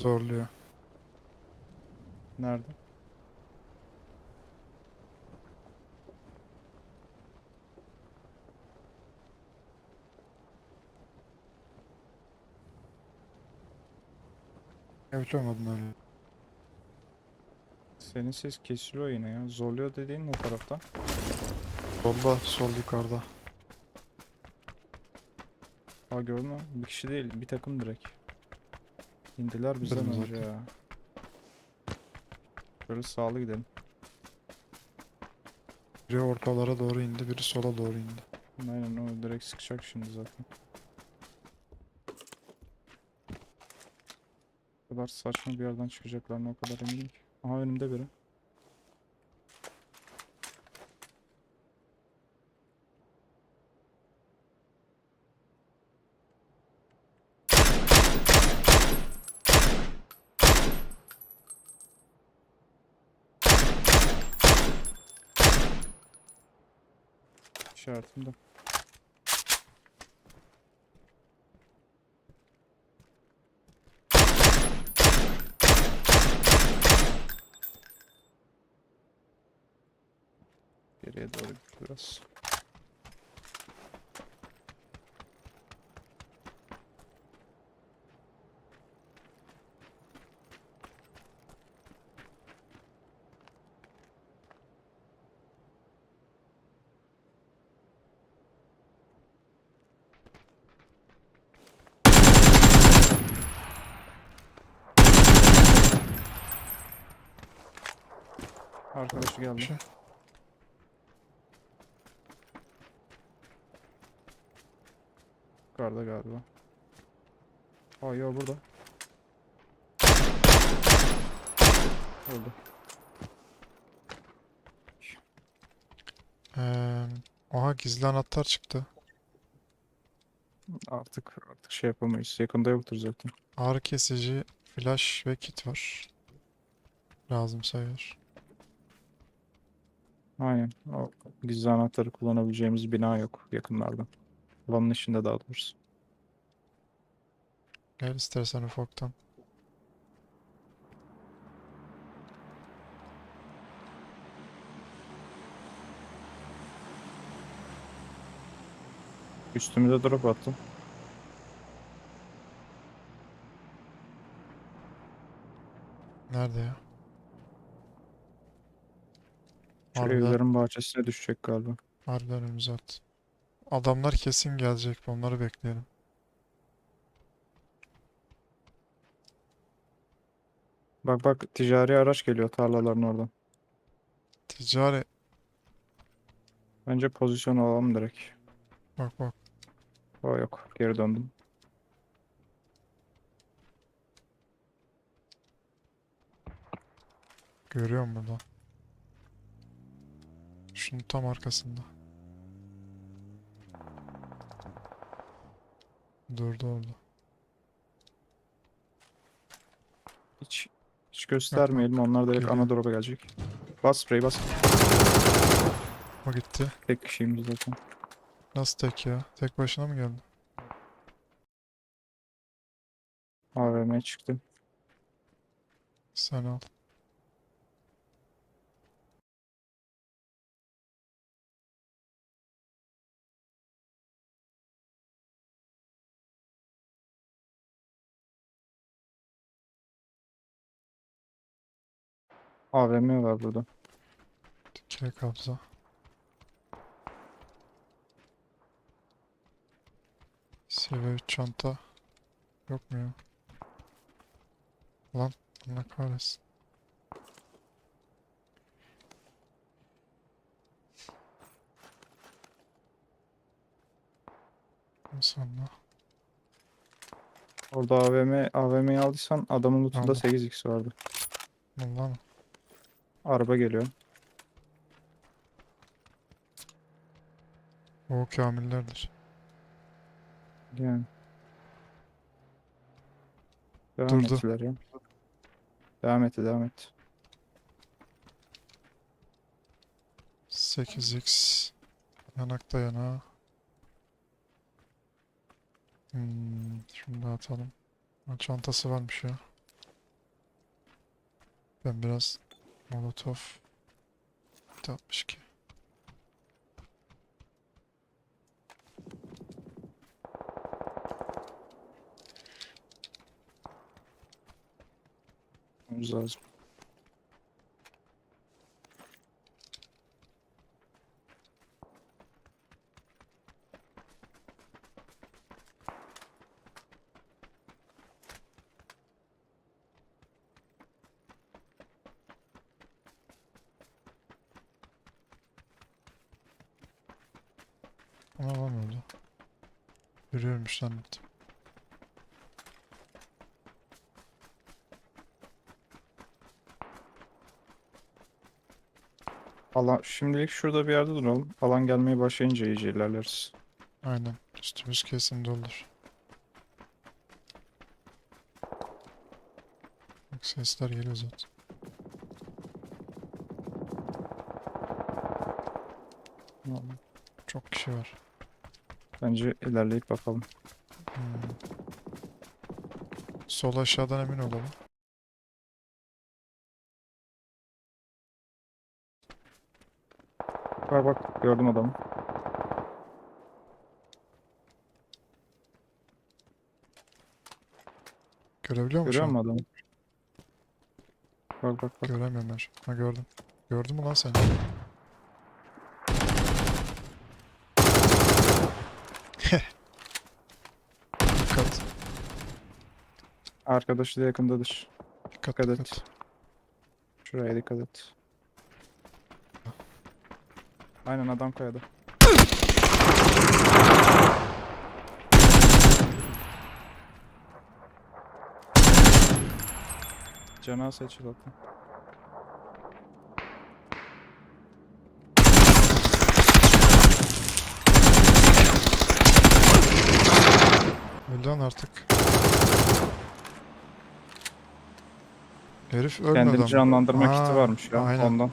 Zorluyor. Nerede? Yapamadım öyle. Senin ses kesiliyor yine ya. Zorluyor dediğin ne tarafta? Solda, sol yukarıda. Ha gördün mü? Bir kişi değil, bir takım direkt. İndiler bizden Durun önce ya. Böyle sağlı gidelim. Biri ortalara doğru indi, biri sola doğru indi. Aynen o direkt sıkacak şimdi zaten. O kadar saçma bir yerden çıkacaklarına o kadar eminim. Aha önümde biri. İşaretimde. Geriye doğru biraz. Arkadaşı geldi. Şey. Yukarıda galiba. Aa yo burada. Öldü. Ee, oha gizli anahtar çıktı. Artık artık şey yapamayız. Yakında yoktur zaten. Ağrı kesici, flash ve kit var. Lazım sayılır. Aynen. O gizli anahtarı kullanabileceğimiz bina yok yakınlarda. Alanın içinde daha doğrusu. Gel istersen ufaktan. Üstümüze drop attım. Nerede ya? Şu Harbiden, evlerin bahçesine düşecek galiba. harbiden önümüze. Adamlar kesin gelecek. Onları bekleyelim. Bak bak ticari araç geliyor tarlaların oradan. Ticari. Bence pozisyon alalım direkt. Bak bak. O yok. Geri döndüm. Görüyorum burada. Şunun tam arkasında. Durdu orada. Hiç hiç göstermeyelim. Onlar direkt Geliyor. ana drop'a gelecek. Bas sprey bas. O gitti. Tek kişiyim zaten. Nasıl tek ya? Tek başına mı geldi? AVM çıktı. Sen al. AVM var burada. Dikey kabza. Seviye 3 çanta. Yok mu ya? Lan Allah kahretsin. Sonra Orada AVM AVM'yi aldıysan adamın lootunda Aldım. 8x vardı. Allah mı? Araba geliyor. O kamillerdir. Yani. Devam Durdu. ettiler ya. Devam etti, devam etti. 8x yanakta yana. Hmm, şunu da atalım. Çantası varmış ya. Ben biraz Molotov 62. Gitmemiz lazım. Öyle. Yürüyormuş zannettim. Alan, şimdilik şurada bir yerde duralım. Alan gelmeye başlayınca iyice ilerleriz. Aynen. Üstümüz kesin doludur. Bak sesler geliyor zaten. Çok kişi var. Bence ilerleyip bakalım. Hmm. Sol aşağıdan emin olalım. Bak bak gördüm adamı. Görebiliyor musun? Görüyor musun adamı? Bak bak bak. Göremiyorum ben. Ha gördüm. Gördün mü lan seni? Dikkat. Arkadaşı da yakındadır. Dikkat Dikkat dikkat. et. Şuraya dikkat et. Aynen adam kayada. Cana seçil zaten. Öldü artık. Herif ölmedi Kendini canlandırma kiti Aa, varmış ya aynen. ondan.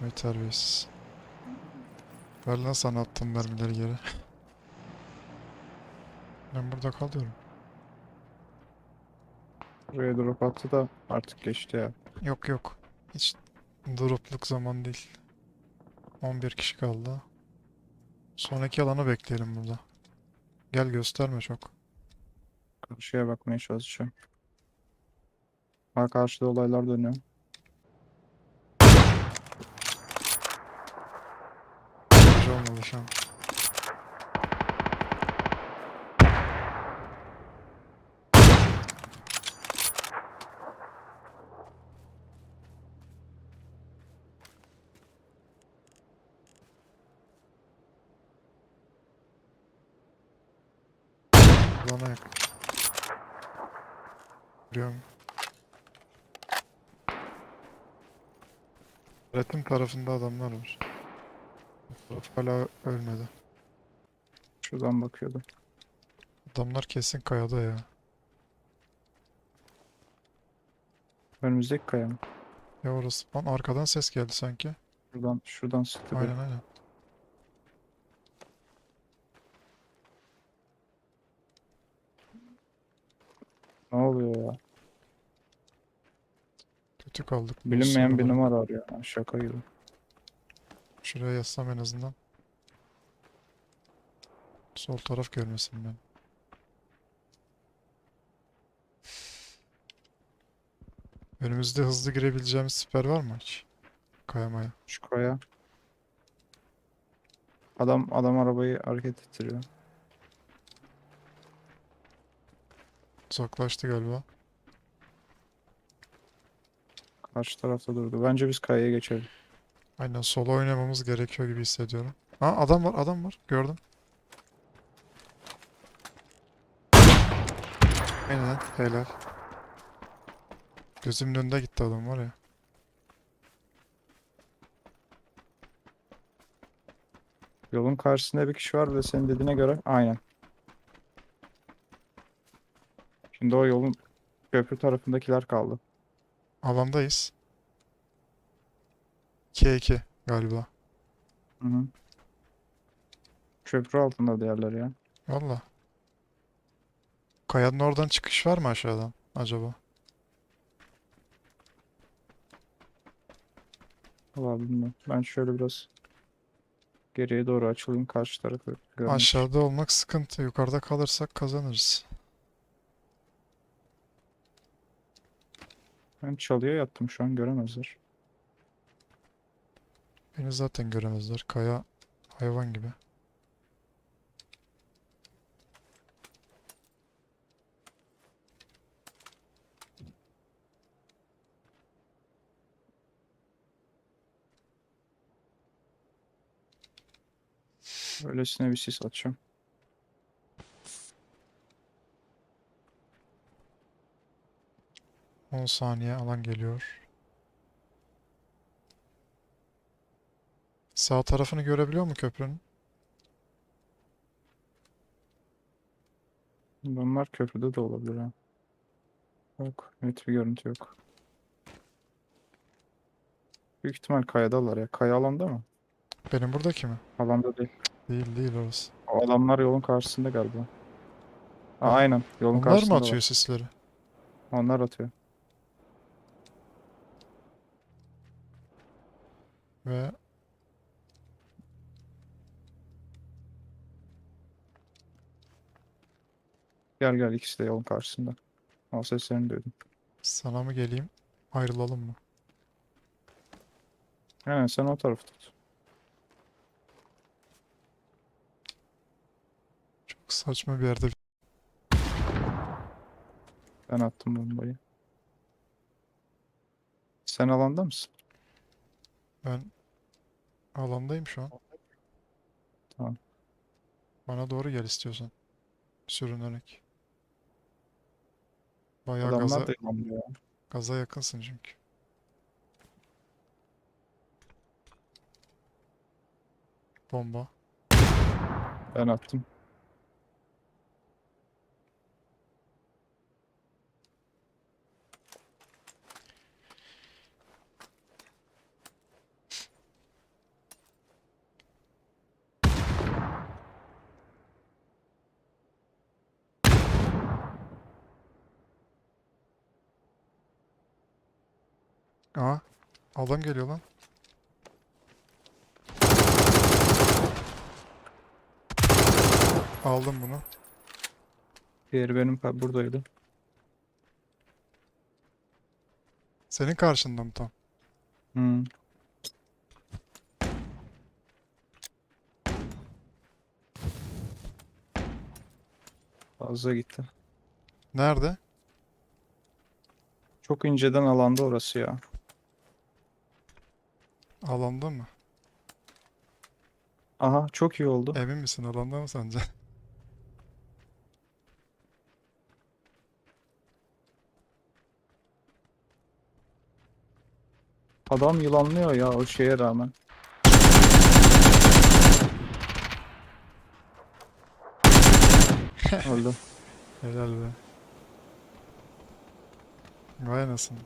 Vay terbiyesiz. Ver lan sana attım mermileri geri. Ben burada kalıyorum. Buraya drop attı da artık geçti ya. Yok yok. Hiç dropluk zaman değil. 11 kişi kaldı. Sonraki alanı bekleyelim burada. Gel gösterme çok. Karşıya bakmaya çalışacağım. Ha karşıda olaylar dönüyor. Hiç olmadı şu an. Alana yakın. Biliyorum. Retim tarafında adamlar var. Taraf hala ölmedi. Şuradan bakıyordum. Adamlar kesin kayada ya. Önümüzdeki kaya mı? Ya orası. Lan arkadan ses geldi sanki. Şuradan, şuradan sıktı. Aynen aynen. Ne oluyor ya? Kötü kaldık. Bilinmeyen bir numara arıyor. Şaka gibi. Şuraya yazsam en azından. Sol taraf görmesin ben. Önümüzde hızlı girebileceğimiz siper var mı hiç? Kayamaya. Şu kaya. Adam adam arabayı hareket ettiriyor. Uzaklaştı galiba. Karşı tarafta durdu. Bence biz kayaya geçelim. Aynen solo oynamamız gerekiyor gibi hissediyorum. Ha adam var adam var gördüm. Aynen helal. Gözümün önünde gitti adam var ya. Yolun karşısında bir kişi var ve senin dediğine göre aynen. Şimdi o yolun köprü tarafındakiler kaldı. Alandayız. 2-2 galiba. Hı hı. Köprü altında diğerler ya. Valla. Kayanın oradan çıkış var mı aşağıdan acaba? Valla bilmiyorum. Ben şöyle biraz geriye doğru açılayım karşı tarafı. görmek. Aşağıda olmak sıkıntı. Yukarıda kalırsak kazanırız. Ben çalıya yattım şu an göremezler. Beni zaten göremezler. Kaya hayvan gibi. Öylesine bir sis atacağım. On saniye alan geliyor. Sağ tarafını görebiliyor mu köprünün? Bunlar köprüde de olabilir ha. Yok. Net bir görüntü yok. Büyük ihtimal kayadalar ya. Kaya alanda mı? Benim buradaki mi? Alanda değil. Değil değil orası. O adamlar yolun karşısında galiba. On- aynen. Yolun Onlar mı karşısındalar. atıyor sisleri? Onlar atıyor. Ve Gel gel ikisi de yolun karşısında. O seslerini duydum. sana mı geleyim? Ayrılalım mı? Aynen sen o tarafı tut. Çok saçma bir yerde. Ben attım bombayı. Sen alanda mısın? Ben alandayım şu an. Tamam. Bana doğru gel istiyorsan. Sürünerek. Bayağı Adamlar gaza, da gaza yakınsın çünkü. Bomba. Ben attım. Aa, adam geliyor lan. Aldım bunu. Diğeri benim pa- buradaydı. Senin karşında mı tam? Hmm. Fazla gitti. Nerede? Çok inceden alanda orası ya. Alanda mı? Aha çok iyi oldu. Emin misin alanda mı sence? Adam yılanlıyor ya o şeye rağmen. Öldü. Helal be. Vay anasını.